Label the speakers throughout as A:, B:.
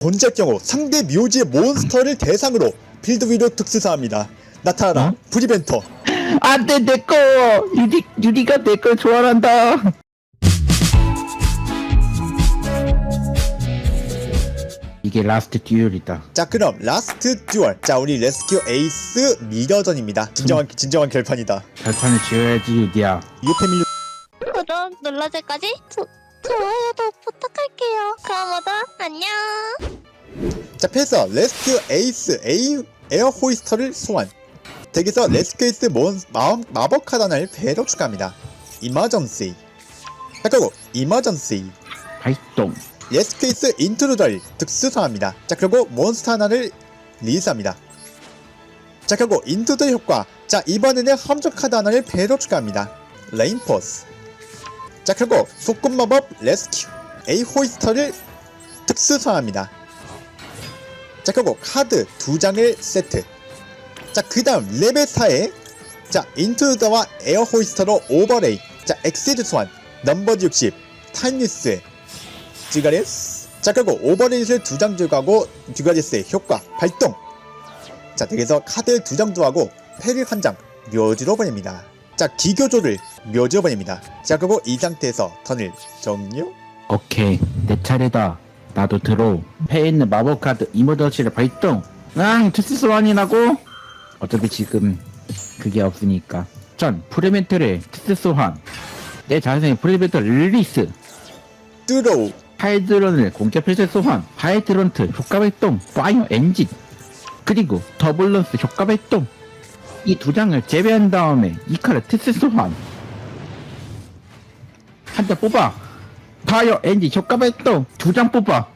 A: 본작 경우 상대 묘지의 몬스터를 대상으로 필드 위로 특수사합니다. 나타나라
B: 어?
A: 브리벤터
B: 안돼 내꺼 유리 유리가 내 걸 좋아한다. 이게 라스트 듀얼이다.
A: 자 그럼 라스트 듀얼 자 우리 레스큐 에이스 미러전입니다 진정한 진정한 결판이다
B: 발판을 지어야지 유리야.
A: 유패밀
C: 구독 눌러줄까지? 조, 좋아요도 부탁할게요. 그럼 모두 안녕.
A: 자 패서 레스큐 에이스 에이 에어 호이스터를 소환. 덱에서 레스큐 에이스 몬 마음 마법 카드 하나를 배로 추가합니다. 이머전시 자 그리고 이머전시
B: 발동.
A: 레스큐 에이스 인트루더를 특수사합니다. 자 그리고 몬스터 하나를 리리스합니다. 자 그리고 인트루더 효과. 자 이번에는 함정 카드 하나를 배로 추가합니다. 레인포스 자 그리고 소꿉 마법 레스큐 에이 호이스터를 특수사합니다. 자 그리고 카드 두 장을 세트. 자 그 다음 레벨 4에 자 인트루더와 에어 호이스터로 오버레이. 자 엑시드 소환 넘버즈 60 타임리스 듀가리스. 자 그리고 오버레이를 두장 들어가고 듀가리스의 효과 발동. 자 덱에서 카드 두장 들어가고 패를 한 장 묘지로 보냅니다. 자 기교조를 묘지로 보냅니다 자 그리고 이 상태에서 턴을 종료
B: 오케이 내 차례다. 나도 들어. 패에 있는 마법 카드 이머더시를 발동. 응 투스 소환이라고? 어차피 지금 그게 없으니까. 전 프리멘트를 투스 소환. 내 자신의 프리멘트 릴리스.
A: 뚜로우
B: 하이드런을 공격 필수 소환, 하이드런트 효과 발동, 파이어 엔진, 그리고 더블런스 효과 발동. 이 두 장을 제외한 다음에 이 칼을 특수 소환. 한장 뽑아. 파이어 엔진 효과 발동 두 장 뽑아.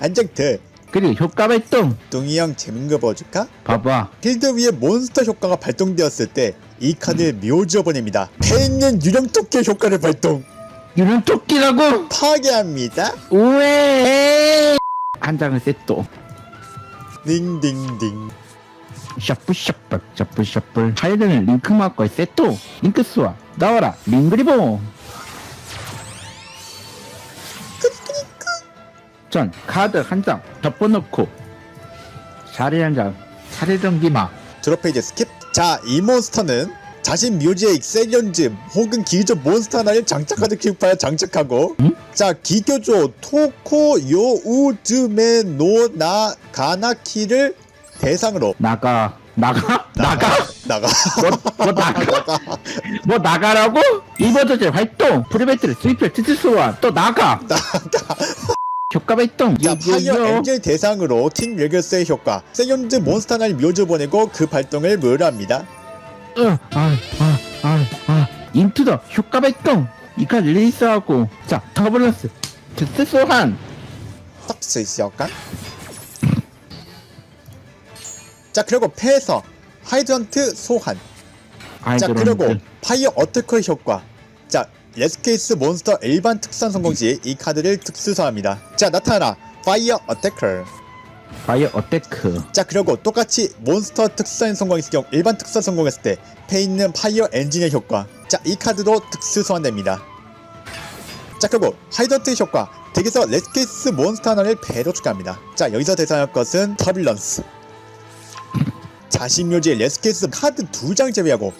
A: 안정트
B: 그리고 효과 발동.
A: 뚱이 형 재밌는 거 보여줄까?
B: 봐봐.
A: 필드 위에 몬스터 효과가 발동되었을 때 이 카드를 묘지어 보냅니다. 배 있는 유령 토끼 효과를 발동
B: 이런 토끼라고?
A: 파괴합니다.
B: 오해. 한 장을 세또.
A: 딩딩딩.
B: 셔플 셔플 셔플 셔플 하이드는 링크 마커의 세토 링크 수와 나와라 링그리보 전 카드 한 장 덮어놓고 자리 한장 차례 정기마.
A: 드롭 페이지 스킵. 자, 이 몬스터는 자신 묘지에 엑셀리언즈 혹은 기조 몬스터 하나를 장착하듯 기획하여 장착하고
B: 응?
A: 자 기교조 토코 요우즈메 노나 가나키를 대상으로.
B: 나가 나가 나가
A: 나가.
B: 뭐, 뭐 나가? 뭐 나가라고? 이버저제 활동 프리베트를 스위플 트트스와 또 나가.
A: 나가
B: 효과 발동.
A: 자, 파이어 엔젤 대상으로 킹 레거스의 효과. 세연즈 몬스터 하나를 묘지 보내고 그 발동을 무효합니다.
B: 어, 아, 아, 아, 아. 인투더 효과 발동. 이칸 릴리스하고. 자 더블런스. 특수 소환.
A: 턱스 시어간 자 그리고 패에서. 하이드런트 소환. 자 그리고 파이어 어태커의 효과? 자 레스케이스 몬스터 일반 특산 성공 시이 카드를 특수소합니다. 자 나타나라. 파이어 어태커
B: 파이어 어테크
A: 자 그리고 똑같이 몬스터 특수산 성공했을 경우 일반 특수산 성공했을 때 패 있는 파이어 엔진의 효과. 자 이 카드도 특수 소환됩니다. 자 그리고 하이던트의 효과. 덱에서 레스케이스 몬스터 하나를 배로 추가합니다. 자 여기서 대상할 것은 터빌런스. 자신 묘지의 레스케이스 카드 두 장 제외하고.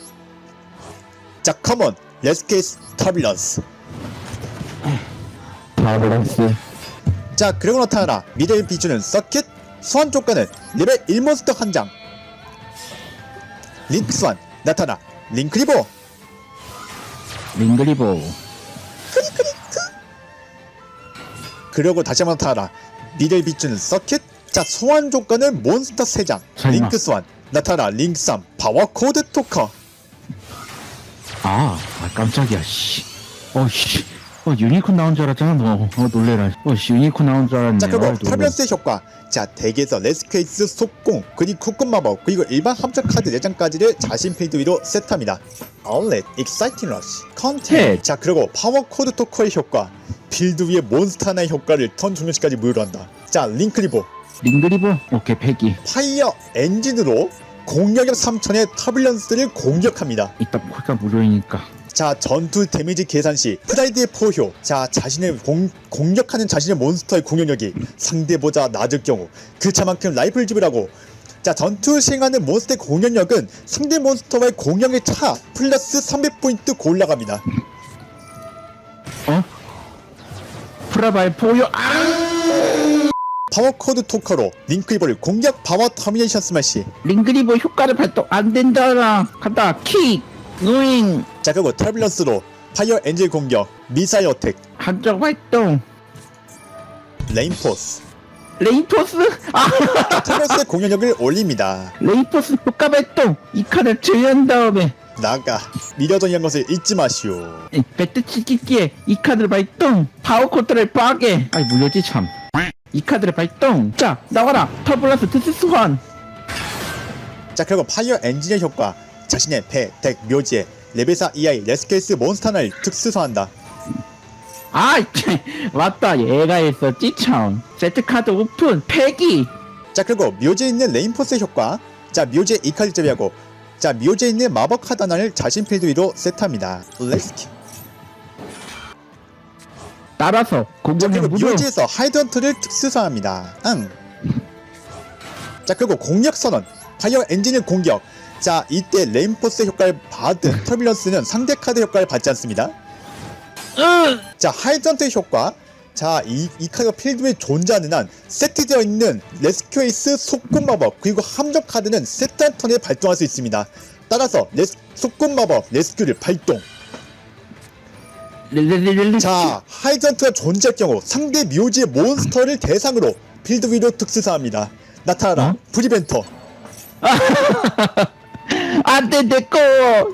A: 자 커먼 레스케이스 터빌런스
B: 더블런스
A: 자 그리고 나타나라. 미래를 비추는 서킷 소환 조건은 레벨 1몬스터 한장. 링크 소환. 나타나. 링크리보
B: 링그리보
A: 그리고 다시 한번 나타나라. 미래를 비추는 서킷. 자 소환 조건은 몬스터 3장.
B: 설마.
A: 링크 소환. 나타나. 링크 3 파워 코드 토커.
B: 아, 아 깜짝이야. 씨. 어씨. 어 유니콘 나온 줄 알았잖아 너. 어, 놀래라. 어씨 유니콘 나온 줄 알았네.
A: 자 그리고
B: 아, 놀래.
A: 터비언스의 효과. 자 덱에서 레스케이스 속공 그리고 쿠폰 마법 그리고 일반 함정 카드 4장까지를 자신 필드 위로 세트합니다. 아울렛 익사이팅 러시 컨텐츠
B: 네.
A: 자 그리고 파워 코드 토커의 효과. 필드 위에 몬스터 하나의 효과를 턴 종료시까지 무효로 한다. 자 링크 리보.
B: 링그 리보? 오케이 패기.
A: 파이어 엔진으로 공격력 3000의 터빌런스를 공격합니다.
B: 이따 코가 무료이니까
A: 자 전투 데미지 계산 시 프라이드의 포효. 자 자신을 공, 공격하는 자신의 몬스터의 공격력이 상대보다 낮을 경우 그 차만큼 라이프를 지불하고. 자 전투 시행하는 몬스터의 공격력은 상대 몬스터와의 공격의 차 플러스 300포인트 올라갑니다.
B: 어? 프라바의 포효? 아!
A: 파워코드 토커로 링크리버를 공격 파워 터미네이션 스매시.
B: 링그리버 효과를 발동 안 된다라. 간다. 킥 우잉
A: 자 그리고 터뷸런스로 파이어 엔젤 공격 미사일 어택.
B: 한쪽 활동.
A: 레인포스.
B: 레이포스? 아.
A: 터뷸런스의 공격력을 올립니다.
B: 레이포스 효과 발동. 이 칸을 제외한 다음에.
A: 나가. 미려전이란 것을 잊지 마시오.
B: 이 배트 치기기에 이 카드를 발동. 파워 코드를 파괴. 아이 무효지 참이 카드를 발동. 자 나와라. 터블러스 트스 소환
A: 자 그리고 파이어 엔진의 효과 자신의 배, 덱, 묘지에 레벨 4 이하의 레스케이스 몬스터 하나를 특수소환한다.
B: 아이 맞다. 얘가 있었지 참 세트 카드 오픈 패기.
A: 자 그리고 묘지에 있는 레인포스의 효과. 자 묘지에 이 카드 제외하고 자 묘지에 있는 마법 카드 하나를 자신 필드 위로 세트합니다. 레스큐
B: 따라서
A: 자
B: 공격력
A: 그리고
B: 무효
A: 묘지에서 하이드헌트를 특수소환합니다. 응. 자 그리고 공격 선언. 파이어 엔진의 공격 자 이때 레인포스 효과를 받은 터뷸런스는 상대 카드 효과를 받지 않습니다.
B: 으!
A: 자 하이드헌트의 효과. 자이 이 카드가 필드에 존재하는 한 세트되어 있는 레스큐 에이스 속군 마법 그리고 함정 카드는 세트 한 턴에 발동할 수 있습니다. 따라서 레스, 속군 마법 레스큐를 발동. 자 하이드헌트가 존재할 경우 상대 묘지의 몬스터를 대상으로 필드 위로 특수사합니다. 나타나라
B: 어?
A: 프리벤터
B: 안돼 내꺼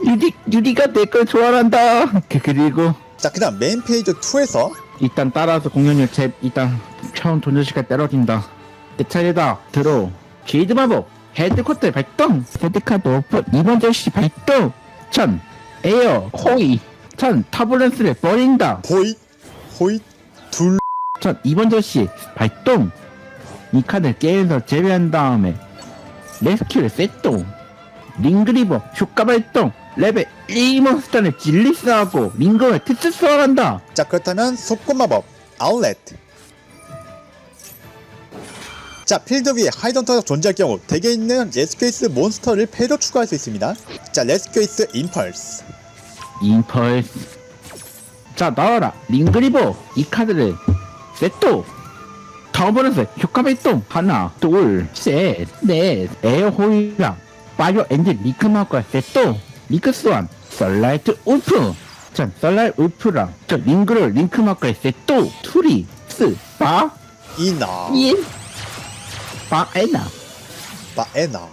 B: 유리 유리가 내 걸 좋아한다. 그- 그리고
A: 자 그다음 메인 페이지 2에서
B: 일단 따라서 공격력 제 일단 처음 돈저시가 떨어진다. 내 차례다. 들어. 쉐이드 마법 헤드코트 발동. 헤드카드 오픈 이번 절시 발동. 천. 에어 호이. 천. 터블런스를 버린다.
A: 보잇 호잇 둘.
B: 천. 이번 절시 발동. 이 카드를 게임에서 제외한 다음에 레스큐를 세동 링그리버 효과 발동 레벨 1 몬스터를 질리스하고 링거를 특수 소환한다.
A: 자 그렇다면 속군 마법 아울렛. 자 필드 위에 하이던터가 존재할 경우 덱에 있는 레스케이스 몬스터를 패로 추가할 수 있습니다. 자 레스케이스 임펄스.
B: 임펄스. 자 나와라. 링그리버 이 카드를. 세또 터버런스 효과 발동 하나 둘셋넷. 에어호이랑 파이어 엔진 리크마과 세또 리크 스완 썰라이트 울프. 자 썰라이트 울프랑 저 링그를 링크마과 세또 투리 스파
A: 이나.
B: 인 바에나.
A: 바에나.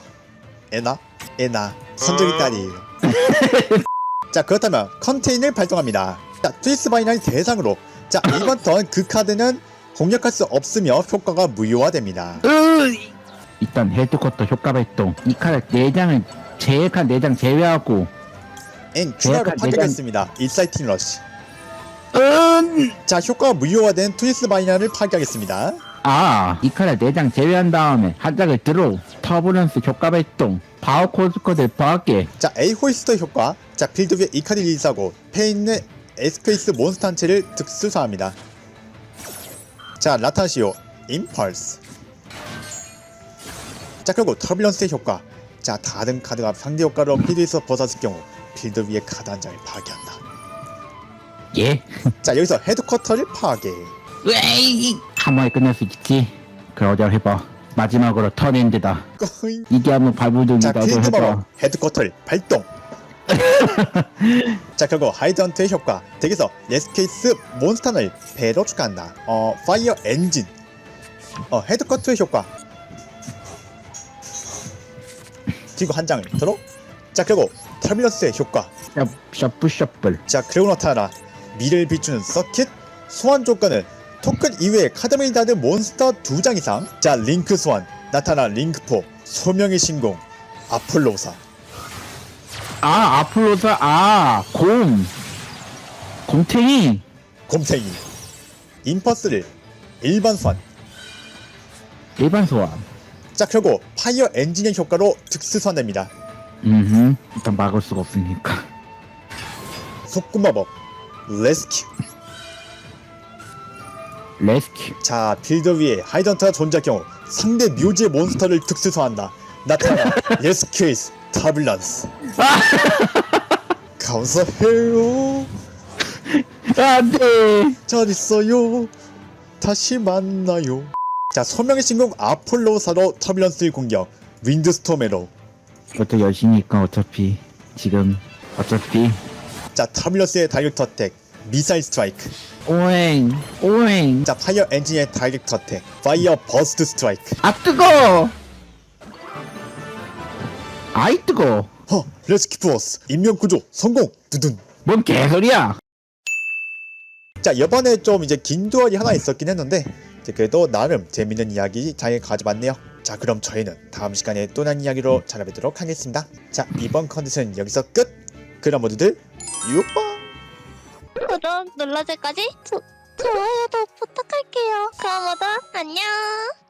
A: 에나? 에나. 선정이 딸이에요. 자 그렇다면 컨테인을 발동합니다. 자 트위스 바이널 대상으로. 자 이번 턴 그 카드는 공략할 수 없으며 효과가 무효화됩니다.
B: 으 일단 헤드쿼터 효과 발동 이 카드 4장을 제액한 4장 제외하고
A: 엔 추가로
B: 계약한
A: 파괴하겠습니다. 인사이팅 러시
B: 은!
A: 자 효과가 무효화된 트위스 바이널을 파괴하겠습니다.
B: 아, 이 카드 4장 제외한 다음에 한 장을 들어 터브런스 효과 발동 파워 코드코드 파괴
A: 자 A 호이스터 효과. 자 필드 위에 이 카드 리리즈하고 패에 있는 에스페이스 몬스터 한 채를 특수사합니다. 자 라타시오 임펄스 자 그리고 터뷸런스의 효과. 자 다른 카드가 상대 효과로 필드에서 벗었을 경우 필드 위에 카드 한 장을 파괴한다.
B: 예?
A: 자 여기서 헤드쿼터를 파괴.
B: 으이 한 번에 끝낼 수 있지? 어디 해봐. 마지막으로 턴엔드다. 이게 한번
A: 자
B: 발부둥이다 도
A: 필드
B: 해봐.
A: 마법 헤드쿼터를 발동. 자 결국 하이드헌트의 효과. 덱에서 레스케이스 몬스터를 배로 추가한다. 어 파이어 엔진. 어 헤드커트의 효과 그리고 한 장을 들어 자 그리고 터미너스의 효과.
B: 셔- 셔플 셔플.
A: 자 그리고 나타나라. 미를 비추는 서킷. 소환 조건은 토큰 이외에 카드메이 다는 몬스터 두 장 이상. 자 링크 소환. 나타나 링크포. 소명의 신공. 아폴로사.
B: 아 아플로사. 아곰. 곰탱이.
A: 곰탱이. 임퍼스를 일반 소환.
B: 일반 소환
A: 자 결국 파이어 엔진의 효과로 특수 소환됩니다.
B: 음흠. 일단 막을 수가 없으니까.
A: 속구마법 레스큐.
B: 레스큐.
A: 자 필드 위에 하이던트가 존재할 경우 상대 묘지의 몬스터를 특수소한다. 나타나 레스큐이스 타블란스. 감사해요
B: 안돼.
A: 잘 있어요. 다시 만나요 자 소명의 신공 아폴로사로 터뷸런스의 공격 윈드스톰 에로.
B: 그것도 열심히니까 어차피 지금 어차피.
A: 자 터뷸런스의 다이렉트 어택 미사일 스트라이크.
B: 오행 오행
A: 자 파이어 엔진의 다이렉트 어택 파이어 버스트 스트라이크.
B: 아 뜨거! 아이 뜨거!
A: 허 레스큐 포스 인명 구조 성공 두둔.
B: 뭔 개소리야!
A: 자 이번에 좀 이제 긴 두얼이 하나 있었긴 했는데 그래도 나름 재밌는 이야기 잘 가져봤네요 자 그럼 저희는 다음 시간에 또 다른 이야기로 찾아뵙도록 하겠습니다 자 이번 컨텐츠는 여기서 끝 그럼 모두들 유빠
C: 구독 눌러줄까지? 조, 좋아요도 부탁할게요. 그럼 모두 안녕.